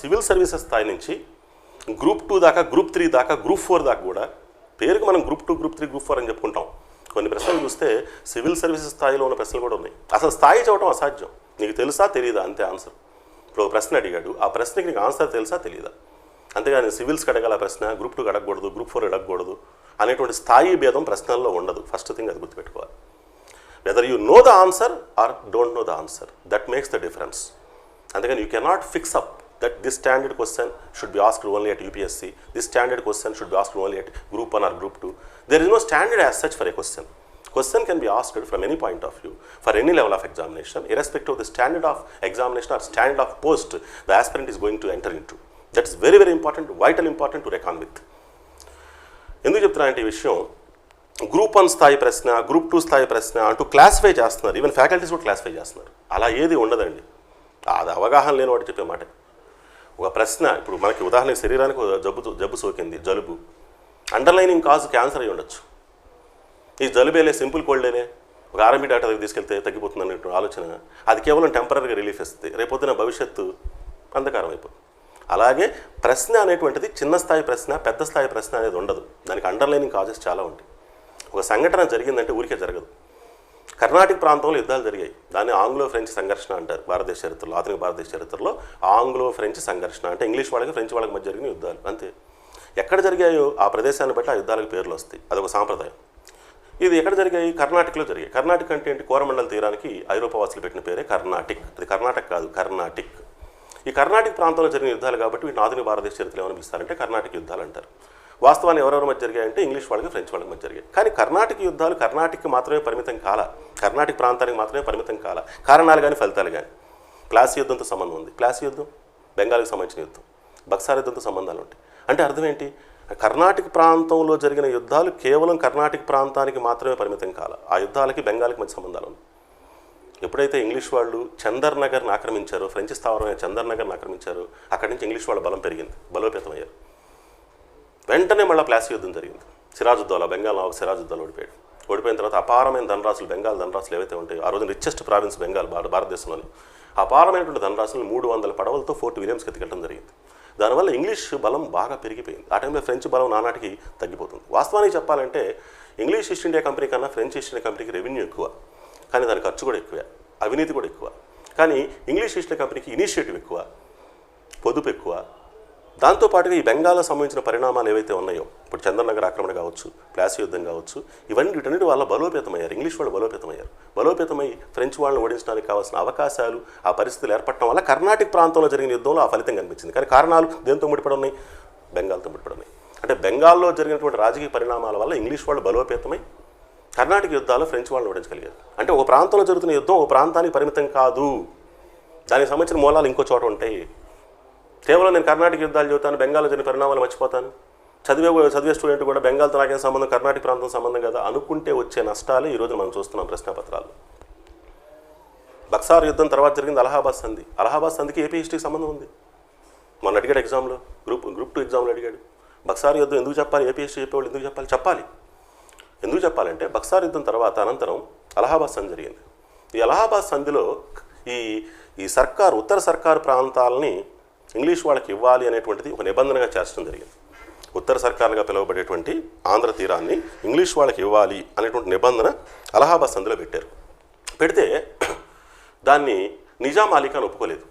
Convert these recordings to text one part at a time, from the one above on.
Civil services స్థాయి నుంచి group two దాకా గ్రూప్ త్రీ దాకా గ్రూప్ ఫోర్ దాకా కూడా పేరుకి మనం group two group three group four అని చెప్పుకుంటాం. కొన్ని ప్రశ్నలు చూస్తే సివిల్ సర్వీసెస్ స్థాయిలో ఉన్న ప్రశ్నలు కూడా ఉన్నాయి. అసలు స్థాయి చదవడం అసాధ్యం. నీకు తెలుసా తెలియదా అంతే ఆన్సర్. ఇప్పుడు ఒక ప్రశ్న అడిగాడు. ఆ ప్రశ్నకి నీకు ఆన్సర్ తెలుసా తెలియదా అంతేగాని సివిల్స్కి అడగాల ప్రశ్న గ్రూప్ టూకి అడగకూడదు గ్రూప్ ఫోర్ అడగకూడదు అనేటువంటి స్థాయి భేదం ప్రశ్నల్లో ఉండదు. ఫస్ట్ థింగ్ అది గుర్తుపెట్టుకోవాలి. Whether you know the answer or don't know the answer that makes the difference అంతేగాని you cannot fix up that this standard question should be asked only at UPSC this standard question should be asked only at group one or group two there is no standard as such for a question question can be asked from any point of view for any level of examination irrespective the standard of examination or standard of post the aspirant is going to enter in to that is very very important vital important to reckon with ఎందుకు చెప్తున్నానంటే ఈ విషయం? Group one స్థాయి ప్రశ్న group two స్థాయి ప్రశ్న అంటూ classify చేస్తున్నారు. ఈవెన్ ఫ్యాకల్టీస్ కూడా క్లాసిఫై చేస్తున్నారు. అలా ఏది ఉండదండి. అది అవగాహన లేని వాడు చెప్పే మాట. ఒక ప్రశ్న ఇప్పుడు మనకి ఉదాహరణకి శరీరానికి ఒక జబ్బు జబ్బు సోకింది జలుబు. అండర్లైనింగ్ కాజ్ క్యాన్సర్ అయి ఉండొచ్చు. ఈ జలుబేలే సింపుల్ కోల్డేనే ఒక ఆర్మీ డాక్టర్ దగ్గర తీసుకెళ్తే తగ్గిపోతుంది అనేటువంటి ఆలోచన. అది కేవలం టెంపరీగా రిలీఫ్ ఇస్తుంది రేపొద్దున భవిష్యత్తు అంధకారం అయిపోతుంది. అలాగే ప్రశ్న అనేటువంటిది చిన్న స్థాయి ప్రశ్న పెద్ద స్థాయి ప్రశ్న అనేది ఉండదు. దానికి అండర్లైనింగ్ కాజెస్ చాలా ఉంటాయి. ఒక సంఘటన జరిగిందంటే ఊరికే జరగదు. కర్ణాటక ప్రాంతంలో యుద్ధాలు జరిగాయి. దాన్ని ఆంగ్లో ఫ్రెంచ్ సంఘర్షణ అంటారు. భారతదేశ చరిత్రలో ఆధునిక భారతదేశ చరిత్రలో ఆంగ్లో ఫ్రెంచ్ సంఘర్షణ అంటే ఇంగ్లీష్ వాళ్ళకి ఫ్రెంచ్ వాళ్ళకి మధ్య జరిగిన యుద్ధాలు. అంతే. ఎక్కడ జరిగాయో ఆ ప్రదేశాన్ని బట్టి ఆ యుద్ధాలకు పేర్లు వస్తాయి. అదొక సాంప్రదాయం. ఇది ఎక్కడ జరిగాయి? కర్ణాటకలో జరిగాయి. కర్ణాటక అంటే ఏంటి? కోరమండల తీరానికి ఐరోపా వాసులు పెట్టిన పేరే కర్ణాటిక్. అది కర్ణాటక కాదు కర్ణాటిక్. ఈ కర్ణాటక ప్రాంతంలో జరిగిన యుద్ధాలు కాబట్టి వీటిని ఆధునిక భారతదేశ చరిత్రలో ఏమనిపిస్తారంటే కర్ణాటక యుద్ధాలు అంటారు. వాస్తవాన్ని ఎవరెవరి మధ్య జరిగాయంటే ఇంగ్లీష్ వాళ్ళకి ఫ్రెంచ్ వాళ్ళకి మధ్య జరిగాయి. కానీ కర్ణాటక యుద్ధాలు కర్ణాటకకి మాత్రమే పరిమితం కాల. కర్ణాటక ప్రాంతానికి మాత్రమే పరిమితం కాల. కారణాలు కానీ ఫలితాలు కానీ ప్లాసీ యుద్ధంతో సంబంధం ఉంది. ప్లాసీ యుద్ధం? బెంగాల్కి సంబంధించిన యుద్ధం. బక్సార్ యుద్ధంతో సంబంధాలు ఉంటాయి. అంటే అర్థం ఏంటి? కర్ణాటక ప్రాంతంలో జరిగిన యుద్ధాలు కేవలం కర్ణాటక ప్రాంతానికి మాత్రమే పరిమితం కాల. ఆ యుద్ధాలకి బెంగాల్కి మధ్య సంబంధాలు ఉన్నాయి. ఎప్పుడైతే ఇంగ్లీష్ వాళ్ళు చందర్ నగర్ని ఆక్రమించారో ఫ్రెంచ్ స్థావరమైన చందర్ నగర్ని ఆక్రమించారో అక్కడి నుంచి ఇంగ్లీష్ వాళ్ళ బలం పెరిగింది. బలోపేతమయ్యారు. వెంటనే మళ్ళీ ప్లాసీ యుద్ధం జరిగింది. సిరాజుద్దౌలా బెంగాల్ నవాబ్ సిరాజుద్దౌలా ఓడిపోయాడు. ఓడిపోయిన తర్వాత అపారమైన ధనరాశులు బెంగాల్ ధనరాశులు ఏవైతే ఉంటాయో ఆ రోజు రిచెస్ట్ ప్రావిన్స్ బెంగాల్ భారత భారతదేశంలోని అపారమైనటువంటి ధనరాశులు మూడు వందల పడవలతో ఫోర్ట్ విలియమ్స్కి ఎత్తికెళ్ళడం జరిగింది. దానివల్ల ఇంగ్లీష్ బలం బాగా పెరిగిపోయింది. ఆ టైంలో ఫ్రెంచ్ బలం నానాటికి తగ్గిపోతుంది. వాస్తవానికి చెప్పాలంటే ఇంగ్లీష్ ఈస్ట్ ఇండియా కంపెనీ కన్నా ఫ్రెంచ్ ఈస్ట్ ఇండియా కంపెనీకి రెవెన్యూ ఎక్కువ. కానీ దాని ఖర్చు కూడా ఎక్కువే అవినీతి కూడా ఎక్కువ. కానీ ఇంగ్లీష్ ఈస్ట్ ఇండియా కంపెనీకి ఇనిషియేటివ్ ఎక్కువ పొదుపు ఎక్కువ దాంతోపాటుగా ఈ బెంగాల్లో సంబంధించిన పరిణామాలు ఏవైతే ఉన్నాయో ఇప్పుడు చంద్రనగర్ ఆక్రమణ కావచ్చు ప్లాసీ యుద్ధం కావచ్చు ఇవన్నీ వీటన్నిటి వాళ్ళ బలోపేతమయ్యారు. ఇంగ్లీష్ వాళ్ళు బలోపేతమయ్యారు. బలోపేతమై ఫ్రెంచ్ వాళ్ళని ఓడించడానికి కావాల్సిన అవకాశాలు ఆ పరిస్థితులు ఏర్పడటం వల్ల కర్ణాటక ప్రాంతంలో జరిగిన యుద్ధంలో ఆ ఫలితం కనిపించింది. కానీ కారణాలు దేంతో ముడిపడి ఉన్నాయి? బెంగాల్తో ముడిపడి ఉన్నాయి. అంటే బెంగాల్లో జరిగినటువంటి రాజకీయ పరిణామాల వల్ల ఇంగ్లీష్ వాళ్ళు బలోపేతమై కర్ణాటక యుద్ధాలు ఫ్రెంచ్ వాళ్ళని ఓడించగలిగారు. అంటే ఒక ప్రాంతంలో జరుగుతున్న యుద్ధం ఒక ప్రాంతానికి పరిమితం కాదు. దానికి సంబంధించిన మూలాలు ఇంకో చోట ఉంటాయి. కేవలం నేను కర్ణాటక యుద్ధాలు చదువుతాను బెంగాల్లో జరిగిన పరిణామాలు మర్చిపోతాను. చదివే చదివే స్టూడెంట్ కూడా బెంగాల్తో నాకేం సంబంధం కర్ణాటక ప్రాంతం సంబంధం కదా అనుకుంటే వచ్చే నష్టాలు ఈరోజు మనం చూస్తున్నాం ప్రశ్నపత్రాలు. బక్సార్ యుద్ధం తర్వాత జరిగింది అలహాబాద్ సంధి. అలహాబాద్ సంధికి ఏపీ హిస్టరీకి సంబంధం ఉంది. మొన్న అడిగాడు ఎగ్జామ్లో గ్రూప్ గ్రూప్ టూ ఎగ్జామ్లో అడిగాడు. బక్సార్ యుద్ధం ఎందుకు చెప్పాలి? ఏపీ హిస్టరీ చెప్పేవాళ్ళు ఎందుకు చెప్పాలి? చెప్పాలి. ఎందుకు చెప్పాలంటే బక్సార్ యుద్ధం తర్వాత అనంతరం అలహాబాద్ సంధి జరిగింది. ఈ అలహాబాద్ సంధిలో ఈ ఈ సర్కారు ఉత్తర సర్కారు ప్రాంతాలని ఇంగ్లీష్ వాళ్ళకి ఇవ్వాలి అనేటువంటిది ఒక నిబంధనగా చేర్చడం జరిగింది. ఉత్తర సర్కారుగా పిలువబడేటువంటి ఆంధ్ర తీరాన్ని ఇంగ్లీష్ వాళ్ళకి ఇవ్వాలి అనేటువంటి నిబంధన అలహాబాద్ సంధిలో పెట్టారు. పెడితే దాన్ని నిజాం అలికాను ఒప్పుకోలేదు.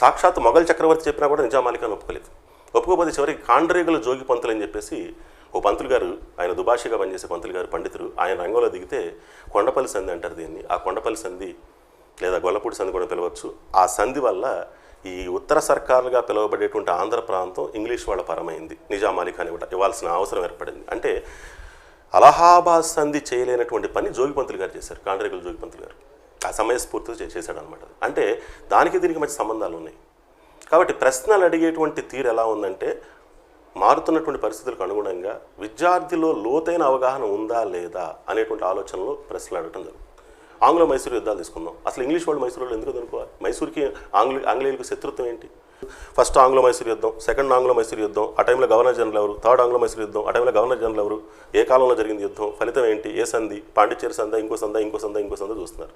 సాక్షాత్ మొఘల్ చక్రవర్తి చెప్పినా కూడా నిజాం అలికాను ఒప్పుకోలేదు. ఒప్పుకోకపోతే చివరికి కాండ్రేగుల జోగి పంతులు అని చెప్పేసి ఓ పంతులు గారు ఆయన దుబాషిగా పనిచేసే పంతులు గారు పండితులు ఆయన రంగంలో దిగితే కొండపల్లి సంధి అంటారు దీన్ని. ఆ కొండపల్లి సంధి లేదా గొల్లపూడి సంధి కూడా పిలవచ్చు. ఆ సంధి వల్ల ఈ ఉత్తర సర్కారులుగా పిలువబడేటువంటి ఆంధ్ర ప్రాంతం ఇంగ్లీష్ వాళ్ళ పరమైంది. నిజాం అని ఇవ్వాల్సిన అవసరం ఏర్పడింది. అంటే అలహాబాద్ సంధి చేయలేనటువంటి పని జోగిపంతులు గారు చేశారు కాండ్రేగుల జోగిపంతులు గారు. ఆ సమయస్ఫూర్తితో చే- చేశాడు అనమాట అంటే దానికి దీనికి మంచి సంబంధాలు ఉన్నాయి. కాబట్టి ప్రశ్నలు అడిగేటువంటి తీరు ఎలా ఉందంటే మారుతున్నటువంటి పరిస్థితులకు అనుగుణంగా విద్యార్థిలో లోతైన అవగాహన ఉందా లేదా అనేటువంటి ఆలోచనలో ప్రశ్నలు అడగటం జరుగుతుంది. ఆంగ్ల మైసూరు యుద్ధాలు తీసుకుందాం అసలు ఇంగ్లీష్ వాళ్ళు మైసూరు వాళ్ళు ఎందుకు అనుకోవాలి మైసూర్కి ఆంగ్ల ఆంగ్లేయులకు శత్రుత్వం ఏంటి? ఫస్ట్ ఆంగ్ల మైసూరు యుద్ధం సెకండ్ ఆంగ్ల మైసూరు యుద్ధం ఆ టైంలో గవర్నర్ జనరల్ ఎవరు? థర్డ్ ఆంగ్ల మైసూరు యుద్ధం ఆ టైంలో గవర్నర్ జనరల్ ఎవరు? ఏ కాలంలో జరిగింది యుద్ధం? ఫలితం ఏంటి? ఏ సంధి? పాండిచ్చేరి సంధ ఇంకో సంధ ఇంకో సంధ ఇంకో సంధ చూస్తున్నారు.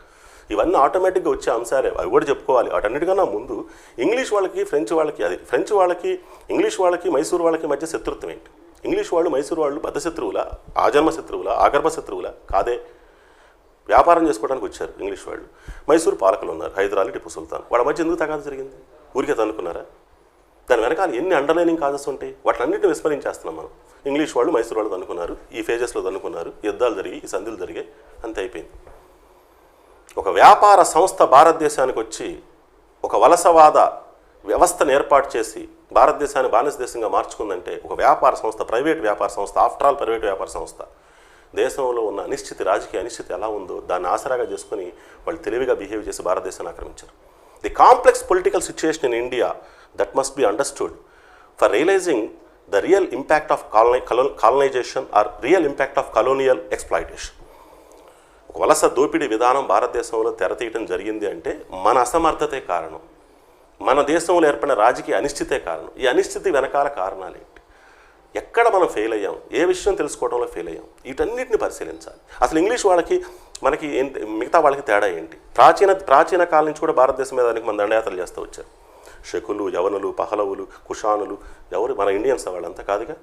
ఇవన్నీ ఆటోమేటిక్గా వచ్చే అంశాలే అవి కూడా చెప్పుకోవాలి. వాటన్నిటికన్నా ముందు ఇంగ్లీష్ వాళ్ళకి ఫ్రెంచ్ వాళ్ళకి అది ఫ్రెంచ్ వాళ్ళకి ఇంగ్లీష్ వాళ్ళకి మైసూరు వాళ్ళకి మధ్య శత్రుత్వం ఏంటి? ఇంగ్లీష్ వాళ్ళు మైసూరు వాళ్ళు బద్ధ శత్రువుల ఆజన్మ శత్రువుల? ఆగర్భ శత్రువుల? కాదే. వ్యాపారం చేసుకోవడానికి వచ్చారు ఇంగ్లీష్ వాళ్ళు. మైసూర్ పాలకులు ఉన్నారు హైదరాలి టిప్పు సుల్తాన్. వాళ్ళ మధ్య ఎందుకు తగాదు జరిగింది? ఊరికే తనుకున్నారా దాని వెనకాల ఎన్ని అండర్లైనింగ్ కాజెస్ ఉంటాయి? వాటిలన్నింటిని విస్మరించేస్తున్నాం మనం. ఇంగ్లీష్ వాళ్ళు మైసూరు వాళ్ళు తనుకున్నారు ఈ ఫేజెస్లో తనుకున్నారు యుద్ధాలు జరిగి ఈ సంధులు జరిగాయి అంతే అయిపోయింది. ఒక వ్యాపార సంస్థ భారతదేశానికి వచ్చి ఒక వలసవాద వ్యవస్థను ఏర్పాటు చేసి భారతదేశాన్ని బానిస దేశంగా మార్చుకుందంటే ఒక వ్యాపార సంస్థ ప్రైవేట్ వ్యాపార సంస్థ ఆఫ్టర్ ఆల్ ప్రైవేట్ వ్యాపార సంస్థ దేశంలో ఉన్న అనిశ్చితి రాజకీయ అనిశ్చితి ఎలా ఉందో దాన్ని ఆసరాగా చేసుకుని వాళ్ళు తెలివిగా బిహేవ్ చేసి భారతదేశాన్ని ఆక్రమించారు. The complex political situation in India that must be understood for realising the real impact of కాలనై colonisation or real impact of colonial exploitation ఒక వలస దోపిడీ విధానం భారతదేశంలో తెరతీయటం జరిగింది అంటే మన అసమర్థతే కారణం. మన దేశంలో ఏర్పడిన రాజకీయ అనిశ్చితే కారణం. ఈ అనిశ్చితి వెనకాల కారణాలు ఏంటి ఎక్కడ మనం ఫెయిల్ అయ్యాం? ఏ విషయం తెలుసుకోవడంలో ఫెయిల్ అయ్యాం? వీటన్నిటిని పరిశీలించాలి. అసలు ఇంగ్లీష్ వాళ్ళకి మనకి ఏంటి మిగతా వాళ్ళకి తేడా ఏంటి? ప్రాచీన ప్రాచీన కాలం నుంచి కూడా భారతదేశం మీద దానికి మన దండయాత్రలు చేస్తూ వచ్చారు. శకులు యవనులు పహలవులు కుషానులు ఎవరు? మన ఇండియన్స్ వాళ్ళంతా కాదుగా?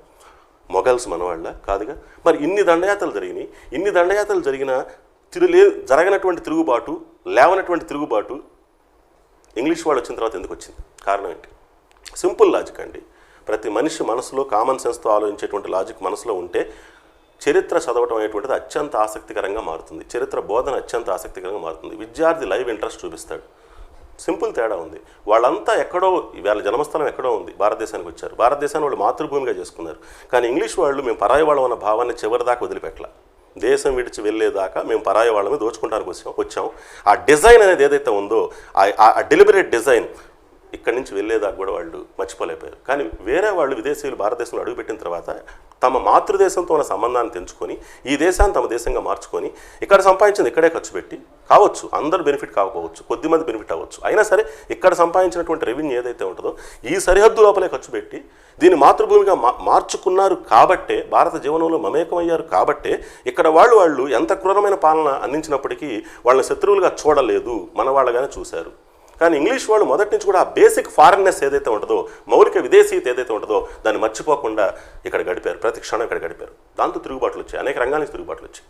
మొఘల్స్ మన వాళ్ళ కాదుగా? మరి ఇన్ని దండయాత్రలు జరిగినాయి. ఇన్ని దండయాత్రలు జరిగిన తిరులే జరగనటువంటి తిరుగుబాటు లేవనటువంటి తిరుగుబాటు ఇంగ్లీష్ వాళ్ళు వచ్చిన తర్వాత ఎందుకు వచ్చింది? కారణం ఏంటి? సింపుల్ లాజిక్ అండి. ప్రతి మనిషి మనసులో కామన్ సెన్స్తో ఆలోచించేటువంటి లాజిక్ మనసులో ఉంటే చరిత్ర చదవటం అనేటువంటిది అత్యంత ఆసక్తికరంగా మారుతుంది. చరిత్ర బోధన అత్యంత ఆసక్తికరంగా మారుతుంది. విద్యార్థి లైవ్ ఇంట్రెస్ట్ చూపిస్తాడు. సింపుల్ తేడా ఉంది. వాళ్ళంతా ఎక్కడో వాళ్ళ జన్మస్థలం ఎక్కడో ఉంది. భారతదేశానికి వచ్చారు. భారతదేశాన్ని వాళ్ళు మాతృభూమిగా చేసుకున్నారు. కానీ ఇంగ్లీష్ వాళ్ళు మేము పరాయి వాళ్ళం అన్న భావాన్ని చివరిదాకా వదిలిపెట్టల. దేశం విడిచి వెళ్ళేదాకా మేము పరాయి వాళ్ళని దోచుకుంటానికి వచ్చాం వచ్చాం. ఆ డిజైన్ అనేది ఏదైతే ఉందో ఆ డెలిబరేట్ డిజైన్ ఇక్కడి నుంచి వెళ్ళేదాకా కూడా వాళ్ళు మర్చిపోలేకపోయారు. కానీ వేరే వాళ్ళు విదేశీయులు భారతదేశంలో అడుగుపెట్టిన తర్వాత తమ మాతృదేశంతో ఉన్న సంబంధాన్ని తెంచుకొని ఈ దేశాన్ని తమ దేశంగా మార్చుకొని ఇక్కడ సంపాదించింది ఇక్కడే ఖర్చు పెట్టి కావచ్చు అందరూ బెనిఫిట్ కాకపోవచ్చు కొద్దిమంది బెనిఫిట్ అవ్వచ్చు. అయినా సరే ఇక్కడ సంపాదించినటువంటి రెవెన్యూ ఏదైతే ఉంటుందో ఈ సరిహద్దు లోపలే ఖర్చు పెట్టి దీన్ని మాతృభూమిగా మా మార్చుకున్నారు కాబట్టే భారత జీవనంలో మమేకమయ్యారు కాబట్టే ఇక్కడ వాళ్ళు వాళ్ళు ఎంత క్రూరమైన పాలన అందించినప్పటికీ వాళ్ళని శత్రువులుగా చూడలేదు మన వాళ్ళగానే చూశారు. కానీ ఇంగ్లీష్ వాళ్ళు మొదటి నుంచి కూడా ఆ బేసిక్ ఫారెన్నెస్ ఏదైతే ఉంటుందో మౌలిక విదేశీయత ఏదైతే ఉంటుందో దాన్ని మర్చిపోకుండా ఇక్కడ గడిపారు. ప్రతి క్షణం ఇక్కడ గడిపారు. దాంతో తిరుగుబాట్లు వచ్చాయి. అనేక రంగాల నుంచి తిరుగుబాట్లు వచ్చాయి.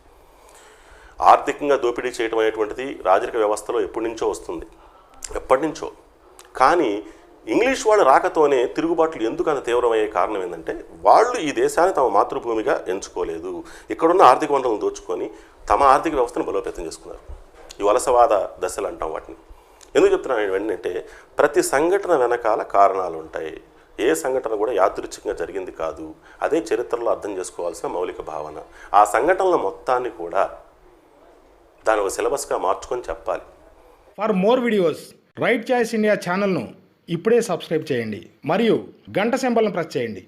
ఆర్థికంగా దోపిడీ చేయడం అనేటువంటిది రాజరిక వ్యవస్థలో ఎప్పటి నుంచో వస్తుంది. ఎప్పటి నుంచో. కానీ ఇంగ్లీష్ వాళ్ళు రాకతోనే తిరుగుబాట్లు ఎందుకు అంత తీవ్రమయ్యే కారణం ఏంటంటే వాళ్ళు ఈ దేశాన్ని తమ మాతృభూమిగా ఎంచుకోలేదు. ఇక్కడున్న ఆర్థిక వనరులను దోచుకొని తమ ఆర్థిక వ్యవస్థను బలోపేతం చేసుకున్నారు. ఈ వలసవాద దశలు అంటాం వాటిని. ఎందుకు చెప్తున్నాను ఏంటంటే ప్రతి సంఘటన వెనకాల కారణాలు ఉంటాయి. ఏ సంఘటన కూడా యాదృచ్ఛికంగా జరిగింది కాదు. అదే చరిత్రలో అర్థం చేసుకోవాల్సిన మౌలిక భావన. ఆ సంఘటనల మొత్తాన్ని కూడా దాని ఒక సిలబస్గా మార్చుకొని చెప్పాలి. For more videos right choice India ఛానల్ను ఇప్పుడే సబ్స్క్రైబ్ చేయండి. మరియు గంట సింబల్ను ప్రెస్ చేయండి.